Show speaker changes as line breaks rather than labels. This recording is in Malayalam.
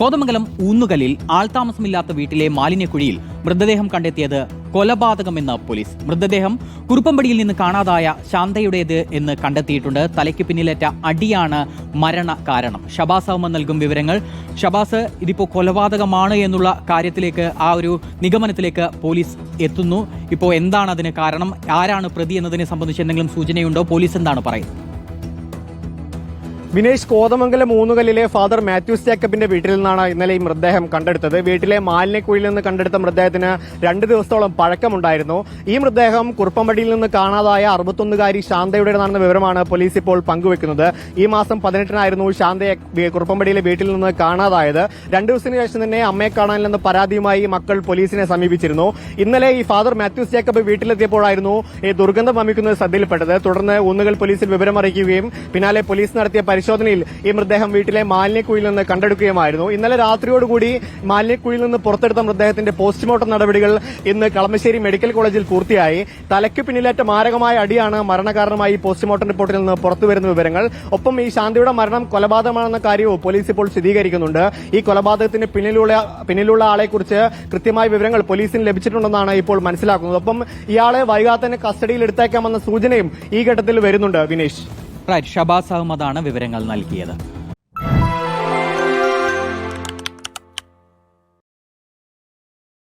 കോതമംഗലം ഊന്നുകലിൽ ആൾതാമസമില്ലാത്ത വീട്ടിലെ മാലിന്യക്കുഴിയിൽ മൃതദേഹം കണ്ടെത്തിയത് കൊലപാതകമെന്ന് പോലീസ്. മൃതദേഹം കുറുപ്പമ്പടിയിൽ നിന്ന് കാണാതായ ശാന്തയുടേത് എന്ന് കണ്ടെത്തിയിട്ടുണ്ട്. തലയ്ക്ക് പിന്നിലേറ്റ അടിയാണ് മരണ കാരണം. ഷബാസ് അഹമ്മദ് നൽകും വിവരങ്ങൾ. ഷബാസ് ഇതിപ്പോൾ കൊലപാതകമാണ് എന്നുള്ള കാര്യത്തിലേക്ക് ആ ഒരു നിഗമനത്തിലേക്ക് പോലീസ് എത്തുന്നു. ഇപ്പോൾ എന്താണ് അതിന് കാരണം? ആരാണ് പ്രതി എന്നതിനെ സംബന്ധിച്ച് എന്തെങ്കിലും സൂചനയുണ്ടോ? പോലീസ് എന്താണ് പറയുന്നത്?
വിനേഷ് കോതമംഗലം മൂന്നുകല്ലിലെ ഫാദർ മാത്യൂസ് ജേക്കബിന്റെ വീട്ടിൽ നിന്നാണ് ഇന്നലെ ഈ മൃതദേഹം കണ്ടെടുത്തത്. വീട്ടിലെ മാലിന്യക്കുഴിയിൽ നിന്ന് കണ്ടെടുത്ത മൃതദേഹത്തിന് രണ്ട് ദിവസത്തോളം പഴക്കമുണ്ടായിരുന്നു. ഈ മൃതദേഹം കുറുപ്പമ്പടിയിൽ നിന്ന് കാണാതായ അറുപത്തൊന്നുകാരി ശാന്തയുടേതാണെന്ന വിവരമാണ് പോലീസ് ഇപ്പോൾ പങ്കുവെക്കുന്നത്. ഈ മാസം പതിനെട്ടിനായിരുന്നു ശാന്തയെ കുറുപ്പമ്പടിയിലെ വീട്ടിൽ നിന്ന് കാണാതായത്. രണ്ടു ദിവസത്തിന് ശേഷം തന്നെ അമ്മയെ കാണാനില്ലെന്ന പരാതിയുമായി മക്കൾ പോലീസിനെ സമീപിച്ചിരുന്നു. ഇന്നലെ ഈ ഫാദർ മാത്യൂസ് ജേക്കബ് വീട്ടിലെത്തിയപ്പോഴായിരുന്നു ഈ ദുർഗന്ധം വമിക്കുന്നത് ശ്രദ്ധയിൽപ്പെട്ടത്. തുടർന്ന് ഊന്നുകൽ പോലീസിൽ വിവരമറിയിക്കുകയും പിന്നാലെ പോലീസ് നടത്തിയ പരിശോധനയിൽ ഈ മൃതദേഹം വീട്ടിലെ മാലിന്യക്കുഴിയിൽ നിന്ന് കണ്ടെടുക്കുകയുമായിരുന്നു. ഇന്നലെ രാത്രിയോടുകൂടി മാലിന്യക്കുഴിയിൽ നിന്ന് പുറത്തെടുത്ത മൃതദേഹത്തിന്റെ പോസ്റ്റ്മോർട്ടം നടപടികൾ ഇന്ന് കളമശ്ശേരി മെഡിക്കൽ കോളേജിൽ പൂർത്തിയായി. തലയ്ക്ക് പിന്നിലേറ്റ മാരകമായ അടിയാണ് മരണകാരണമായി പോസ്റ്റ്മോർട്ടം റിപ്പോർട്ടിൽ നിന്ന് പുറത്തുവരുന്ന വിവരങ്ങൾ. ഒപ്പം ഈ ശാന്തിയുടെ മരണം കൊലപാതകമാണെന്ന കാര്യവും പോലീസ് ഇപ്പോൾ സ്ഥിരീകരിക്കുന്നുണ്ട്. ഈ കൊലപാതകത്തിന് പിന്നിലുള്ള പിന്നിലുള്ള ആളെക്കുറിച്ച് കൃത്യമായ വിവരങ്ങൾ പോലീസിന് ലഭിച്ചിട്ടുണ്ടെന്നാണ് ഇപ്പോൾ മനസ്സിലാക്കുന്നത്. ഒപ്പം ഇയാളെ വൈകാതെ കസ്റ്റഡിയിൽ എടുത്തേക്കാമെന്ന സൂചനയും ഈ ഘട്ടത്തിൽ വരുന്നുണ്ട് വിനേഷ്.
റൈറ്റ് ഷബാസ് അഹമ്മദാണ് വിവരങ്ങൾ നൽകിയത്